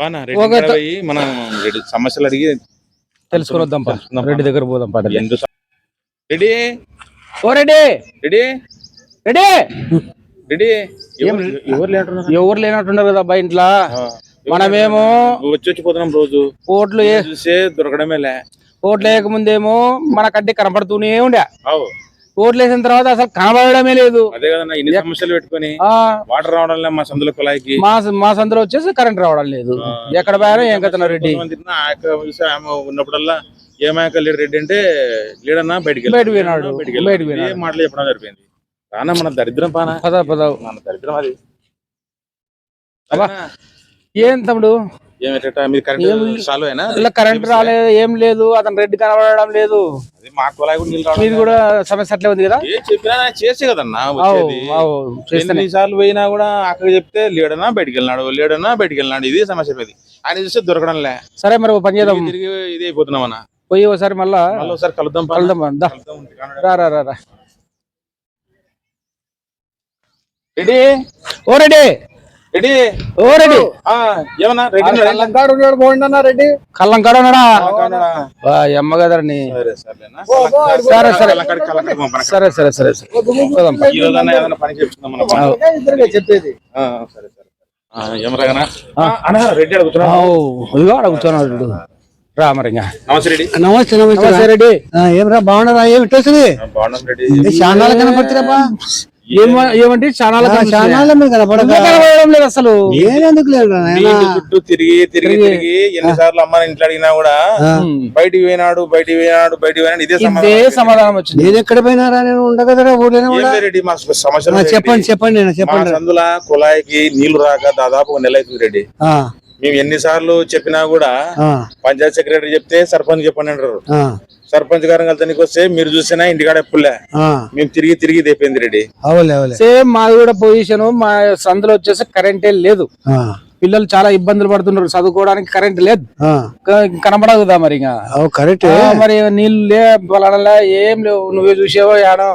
రెడ్డి ఒక కాడ పోయి మనం రెడ్డి సమస్యలు అడిగి తెలుసుకొని వద్దాం పా. తెలుసుకుందాం రెడ్డి దగ్గర పోదాం పాట ఎందుకు ఓ రెడ్డి! రెడ్డి? రెడ్డి! రెడ్డి ఎవరు ఎవరు లేంటున్నారు ఎవరు లేనట్టున్నారు కదా అబ్బాయి ఇంట్లో? మనమేమో వచ్చి వచ్చి పోతున్నాం రోజు. ఓట్లు ఏ- చూసే దొరకడమే లే. ఓట్లు వేయకముందేమో మన కంటి కనపడుతూనే ఉండే. అవు. ఓట్లు వేసిన తర్వాత అసలు కనబడమే లేదు. అదే కదన్నా ఇన్ని సమస్యలు పెట్టుకొని వాటర్ రావడం మా సందుల కుళాయికి మా మా సందులో వచ్చేసి కరెంట్ రావడం లేదు. ఎక్కడ పోయారో ఏం కథనా రెడ్డి. ఉన్నప్పుడల్లా ఏమాయక లీడర్ రెడ్డి అంటే లీడర్ బయటికి బయటికి పోయినాడు. బయటికి పోయినాడు. మాటలు చెప్పడం జరిపోయింది రానా మన దరిద్రం పానా? పద పద. మన దరిద్రం అది. ఏం తమ్ముడు? కరెంట్ రాలేదు ఏం లేదు అతను రెడ్డి కనబడడం లేదు. అది మా కుళాయి కూడా సమస్య అట్లే ఉంది కదా? చెప్పినా చేసే కదన్నా సార్లు పోయినా కూడా అక్కడ చెప్తే లీడనా బయటికి వెళ్ళినాడు లీడనా బయటికి వెళ్ళినాడు ఇది సమస్య ఇది ఆయన చూస్తే దొరకడం లే. సరే మరి పని చేద్దాం. తిరిగి ఇది అయిపోతున్నాం అన్న. పోయి ఒకసారి మళ్ళా ఒకసారి కలుద్దాం. కలుద్దాం. కలుద్దాం. రా రా రెడీ? ఓ రెడ్డి రెడీ? ఓ రెడ్డి ఏమన్నా ఉన్నాడా? కదరని సరే సరే సరే. సరే చెప్పేది. అన్న రెడ్డి. రా. నమస్తే రెడ్డి. నమస్తే నమస్తే రెడ్డి. ఆ, ఏమిరా బాగున్నారా? ఏమి ఇట్టొస్తుంది ఏమ ఏమంటే చాలా కనబడడం లేదు అసలు? నేనెందుకు లేదు చుట్టూ తిరిగి తిరిగి తిరిగి. ఎన్నిసార్లు అమ్మని ఇంట్లో అడిగినా కూడా బయటికి పోయినాడు బయటికి పోయినాడు బయటికి పోయినాడు ఇదే ఇదే సమాధానం సమాధానం వచ్చింది. నేను ఎక్కడ పోయినారా నేను ఉండగదరా రెడ్డి మా రెడ్డి. చెప్పండి చెప్పండి చెప్పండి. సందుల కుళాయికి నీళ్ళు రాక దాదాపు ఒక నెల అవుతుంది రెడ్డి. ఆ, మేము ఎన్నిసార్లు చెప్పినా కూడా ఆ, పంచాయత్ సెక్రటరీ చెప్తే సర్పంచ్ చెప్పండి అంటారు. ఆ, సర్పంచ్ గారు కలితానికి వస్తే మీరు చూసినా ఇంటికాడ ఎప్పుడులే ఆ. మేము తిరిగి తిరిగి అయిపోయింది రెడ్డి అవులే అవులే సేమ్ మాది కూడా పొజిషన్ మా సందులో వచ్చేసి కరెంటే లేదు. ఆ, పిల్లలు చాలా ఇబ్బందులు పడుతున్నారు చదువుకోవడానికి కరెంట్ లేదు. కనబడదు కదా మరి ఇంకా? అవు కరెక్ట్ ఆ, మరి నీళ్ళు లే ఏం లేవు. నువ్వే చూసావో ఏడో.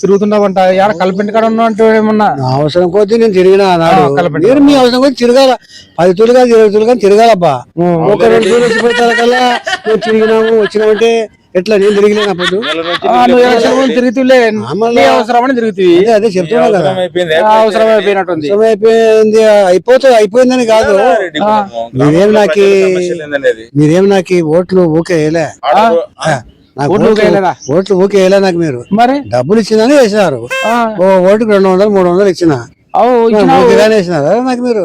తిరుగుతున్నావంట ఏడ కల్పింటి కాడ ఉన్నావు అంటే ఏమన్నా అవసరం కొద్దీ నేను తిరిగినా అన్నాడు. మీరు మీ అవసరం కొద్దీ తిరగాల. పది తూలుగా ఇరవై తూలుగా తిరగాలబ్బా. ఒక రెండు తూలు వచ్చిపోయిన కల్లా. నువ్వు తిరిగినాము వచ్చినామంటే ఎట్లా? నేను తిరిగిలేను అప్పుడు. తిరుగుతులే. అవసరమని తిరుగుతుంది అదే అదే చెప్తున్నా కదా. అవసరం అయిపోయినట్టుంది అయిపోయింది. అయిపోతే అయిపోయిందని కాదు. మీరేం నాకి-. మీరేం నాకు ఓట్లు నాకు ఓట్లు ఊకే వేయలే నాకు మీరు. మరి? డబ్బులు ఇచ్చిందని వేసినారు. ఓటుకు రెండు వందలు మూడు వందలు ఇచ్చిన. వేసినారా నాకు మీరు?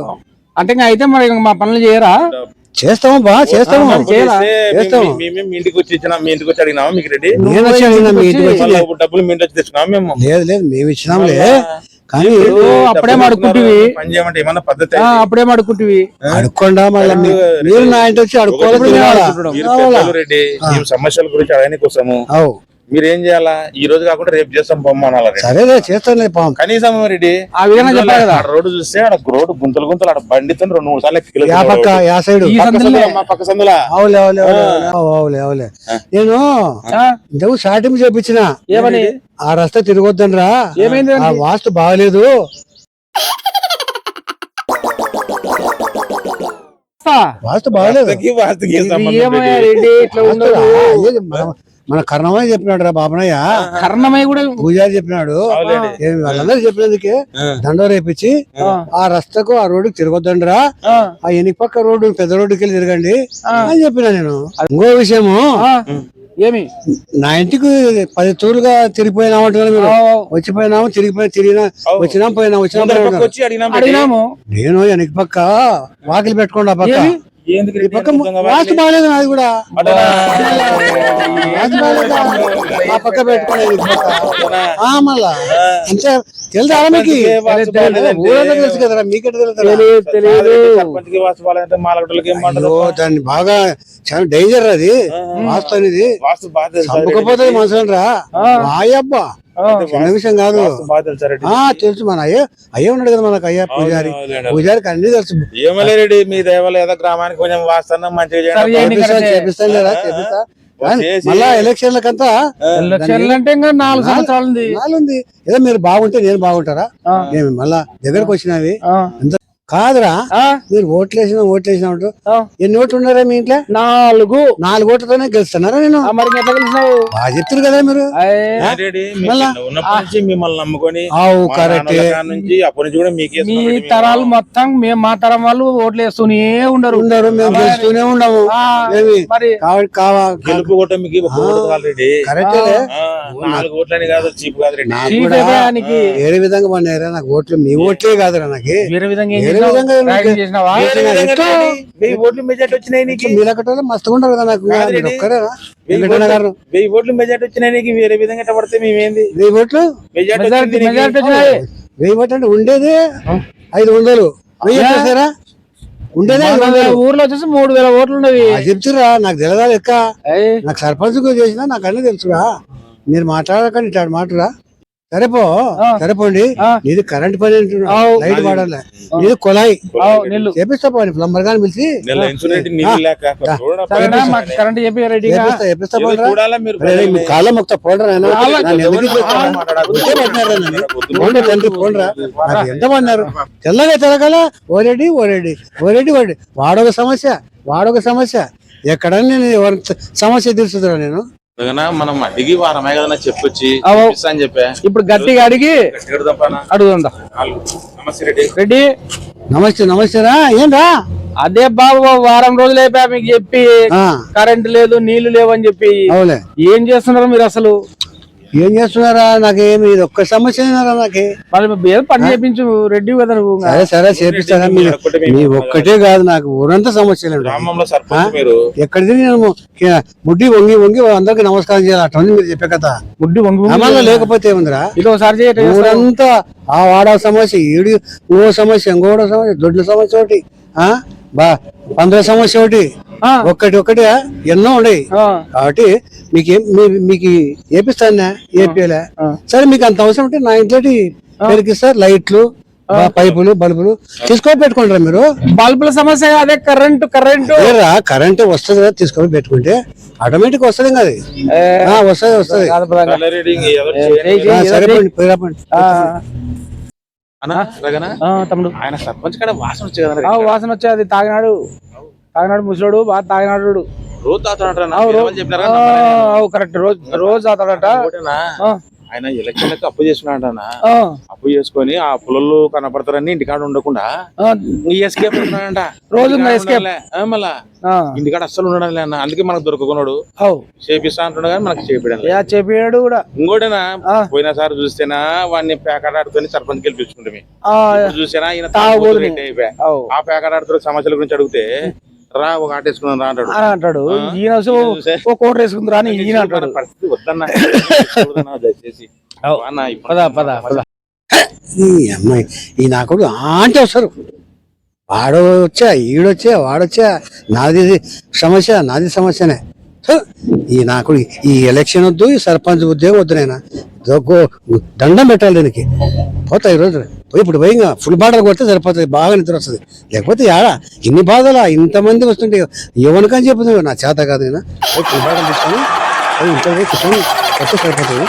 అంటే ఇంకా అయితే మరి మా పనులు చేయరా? చేస్తాము బా చేస్తాము. చేస్తాము. మేము ఇంటికి వచ్చి ఇచ్చినాం మీ ఇంటికి వచ్చి అడిగినామా మీకు రెడ్డి నేను వచ్చి అడిగినా మీ ఇంటికి వచ్చి డబ్బులు మీ ఇంటి వచ్చి తెచ్చుకున్నాం మేము? లేదు లేదు మేము ఇచ్చినాంలే. కానీ అప్పుడే ఆ, అప్పుడే మడుకుంటివి. అడుక్కోండా మళ్ళీ మీరు నా ఇంటి వచ్చి అడుక్కోవాలి? సమస్యల గురించి అడగడానికి వస్తాము అవు. మీరు ఏం చేయాలా? ఈ రోజు కాకుండా రేపు చేస్తాం పొమ్మనాలా రెడ్డి సరేలే చేస్తానులే పాము కనీసం రెడ్డి ఆ విధంగా చెప్పాలి కదా. ఆడ రోడ్డు చూస్తే ఆడ రోడ్డు గుంతలు గుంతలు ఆడ బండితో రెండు మూడు సార్లు ఎక్కి యా పక్క యా సైడ్. ఈ సందులో మా పక్క సందులా? అవులే అవులే అవులే అవులే. నేను ఇంతకు స్టార్టింగ్ చేపించిన. ఏమని? ఆ రస్తా తిరగొద్దనరా ఏమైంది ఆ వాస్తు బాగలేదు. వాస్తు బాగలేదు. వాస్తుకి మన- కర్ణమని చెప్పినాడు రా బాబనయ్య. కర్ణమై కూడా పూజారి చెప్పినాడు. వాళ్ళందరూ చెప్పినందుకే దండ రేపించి ఆ. రస్తకు ఆ రోడ్డుకి తిరగొద్దండిరా ఆ, ఆ ఎనికి పక్క రోడ్డు పెద్ద రోడ్డుకి వెళ్ళి తిరగండి అని చెప్పిన నేను. ఇంకో విషయము ఏమి? నా ఇంటికి పది తూరుగా తిరిగిపోయినాము ఆ, వచ్చిపోయినాము తిరిగిపోయి తిరిగినా వచ్చినాం పోయినా వచ్చినా ముందర పోయినా పక్క వచ్చి అడిగినాం రెడ్డి. అడిగినాము. నేను వెనక పక్క వాకిలి పెట్టుకోండి ఆ పక్క. ఈ పక్క వాస్తు? బాగాలేదు నాది కూడా? ఆ పక్క మళ్ళా. అంటే తెలుసా మీకు? ఊరంతా తెలుసు కదరా మీకెట్ తెలుసు దాన్ని బాగా చాలా డేంజర్ అది. వాస్తు అనేది? చంపకపోతే మనుషులు రా అయ్యబ్బా ఆ, చిన్న విషయం కాదు. తెలుసా రెడ్డి? ఆ తెలుసు మన అయ్య. అయ్య ఉన్నాడు కదా మనకు అయ్య పూజారి. పూజారికి అన్ని తెలుసు. ఏమలే రెడ్డి మీ ఏదో గ్రామానికి కొంచెం వాస్తన్నా మంచిగా. చేపిస్తాను చేపిస్తా కానీ చేసి- మళ్ళా ఎలక్షన్లకంతా ఎలక్షన్లు అంటే ఇంకా నాలుగు సంవత్సరాలు ఉంది నాలుగు ఉంది ఏదో మీరు బాగుంటే నేను బాగుంటారా. నేను మళ్ళా దగ్గరకు వచ్చినవి? కాదురా. ఆ? మీరు ఓట్లు వేసినా ఓట్లు వేసినా అంటారు. ఆ. ఎన్ని ఓట్లు ఉన్నారా మీ ఇంట్లో? నాలుగు. నాలుగు ఓట్లతోనే గెలుస్తున్నారా నేను? మరి ఎట్లా చెప్తారు కదా మీరు. మిమ్మల్ని నమ్ముకొని కరెక్ట్. నుంచి అప్పటి నుంచి కూడా మీకే మీ తరాలు మొత్తం మేము మా తరం వాళ్ళు ఓట్లు వేస్తూనే ఉండరు. ఉండరు మేము గెలుస్తూనే ఉండము మరి. గెలుపు కూడా మీకు ఒక ఓటు ఆల్రెడీ కరెక్టేలే నాలుగు ఓట్లని కాదు చీప్ కాదు రెడ్డి నాకు చీఫ్ కూడా అయిపోయానికి వేరే విధంగా నాకు ఓట్లు మీ ఓట్లే కాదురా నాకు. వేరే విధంగా వెయ్యి ఓట్లు మెజార్టీ వచ్చినాయి నీకు? ఉండరు కదా నాకు. వెయ్యి ఓట్లు- మెజార్టీ వచ్చినాయి నీకు వేరే విధంగా పడితే మేమేంది? వెయ్యి ఓట్లు? మెజార్టీ మెజారిటీ వచ్చింది నీకు. మెజారిటీ వచ్చినాయి. వెయ్యి ఓట్లు అంటే ఉండేది ఐదు వందలు. వెయ్యి ఉండేది ఊర్లో వచ్చేసి మూడు వేల ఓట్లు ఉన్నవి అది చెప్తురా నాకు తెలియదా లెక్క? నాకు సర్పంచ్ చేసినా నాకు అన్నీ తెలుసురా. మీరు మాట్లాడకండి ఇట్లాంటి మాటరా సరేపో సరేపోండి. నీది కరెంట్ పని. లైట్ వాడాలి. నీది కొలాయి చేపిస్తా పోనీ ప్లంబర్ గాని పిలిచి. కాళ్ళ మొక్త పోండ్రా? పోండి తండ్రి పోండ్రా. నాకు ఎంత పడినారు తెల్లగా తెలగల? ఓరెడ్డి ఓరెడ్డి ఓరెడ్డి ఓరెడ్డి వాడొక సమస్య వాడొక సమస్య. ఎక్కడన్నా సమస్య తీర్చుతున్నా నేను. మనం అడిగి వారమే కదా చెప్పొచ్చి అని చెప్పా. ఇప్పుడు గట్టిగా అడిగి అడుగుదా నమస్తే రెడ్డి. రెడ్డి. నమస్తే నమస్తేరా? ఏంరా? అదే బాబు వారం రోజులు అయిపోయా మీకు చెప్పి. కరెంట్ లేదు నీళ్ళు లేవు అని చెప్పి. అవులే. ఏం చేస్తున్నారు మీరు అసలు? ఏం చేస్తున్నారా? నాకేమి ఇది ఒక్క సమస్య అయినారా నాకే. ఏదో పని చేయించు రెడ్డి కదా నువ్వు సరే సరే చేపిస్తారా? మీరు మీ ఒక్కటే. కాదు నాకు ఊరంతా సమస్యలు ఎక్కడ తిరిగి నేను ముడ్డి వంగి వంగి అందరికి నమస్కారం చేయాలి. అట్లా మీరు చెప్పే కదా ముడ్డి వంగు లేకపోతే ఏముందిరా? ఇది ఒకసారి చేయటం ఊరంతా ఆ వాడ సమస్య ఈడు ఇంకో సమస్య ఇంకోటి సమస్య దొడ్ల సమస్య ఒకటి ఆ? బా పంద్ర సమస్య ఒకటి. ఒక్కటి ఒకటి ఎన్నో ఉన్నాయి. కాబట్టి మీకు మీకు ఏపిస్తానా ఏపీలే. సరే మీకు అంత అవసరం ఉంటే నా ఇంట్లోటి పెరిగిస్తారు. లైట్లు పైపులు బల్బులు. తీసుకొని పెట్టుకుంటారా మీరు? బల్బుల సమస్య అదే కరెంటు కరెంటు. లేరా కరెంట్ వస్తుంది కదా తీసుకొని పెట్టుకుంటే. ఆటోమేటిక్ వస్తుంది అది. వస్తది వస్తది. సరే తమ్ముడు. ఆయన సర్పంచ్ వాసన వచ్చే కదా ఆ, వాసన వచ్చే అది తాగినాడు తాగినాడు ముసలోడు బాగా తాగినాడు. రోజు కరెక్ట్. రోజు రోజు? ఆ, ఆయన ఎలక్షన్లకు అప్పు చేసుకున్నాడన్నా ఆ, అప్పు చేసుకొని ఆ పొలంలో కనపడతారని ఇంటికాడ ఉండకుండా ఎస్కేప్ ఉంటున్నాడంట రోజు ఇంటికాడ మళ్ళా? అస్సలు ఉండడం అన్న అందుకే మనకు దొరకకున్నాడు. చేపిస్తా అంటున్నా కానీ మనకు చేపించడం యా చెప్పాడు కూడా. ఇంకోటేనా. పోయినసారి చూస్తేనా వాడిని ప్యాకెట్ ఆడుకొని సర్పంచ్ గెలిపించుకుంటే చూసానా ఈయన ఆ ప్యాకెట్ ఆడుతున్న సమస్యల గురించి అడిగితే రా ఒక ఆట రా అంటాడు. అని అంటాడు. ఈయన. ఓ కోట అని ఈయన అంటాడు. పరిస్థితి వద్దన్నా. దయచేసి. అవు. అన్నా, ఇప్పుడు పద పద. పద ఈ అమ్మాయి ఈ నా కొడుకు ఆ అంటే వస్తారు. వాడు వచ్చా ఈడొచ్చా వాడొచ్చా నాది సమస్య నాది సమస్యనే. ఈ నాకు ఈ ఎలక్షన్ వద్దు ఈ సర్పంచ్ ఉద్యోగం వద్దు నేను దండం పెట్టాలి దీనికి. పోతా ఈరోజు ఇప్పుడు భయంగా ఫుల్ బాటలు కొడితే సరిపోతుంది బాగా నిద్ర వస్తుంది. లేకపోతే యాడా ఇన్ని బాధలా ఇంతమంది వస్తుంటే ఎవరికని చెప్తుంది నా చేత కాదు నేను. ఫుల్ బాటలు తీసుకొని పోయి ఇంట్లో కూర్చొని కొత్త సరిపోతుంది.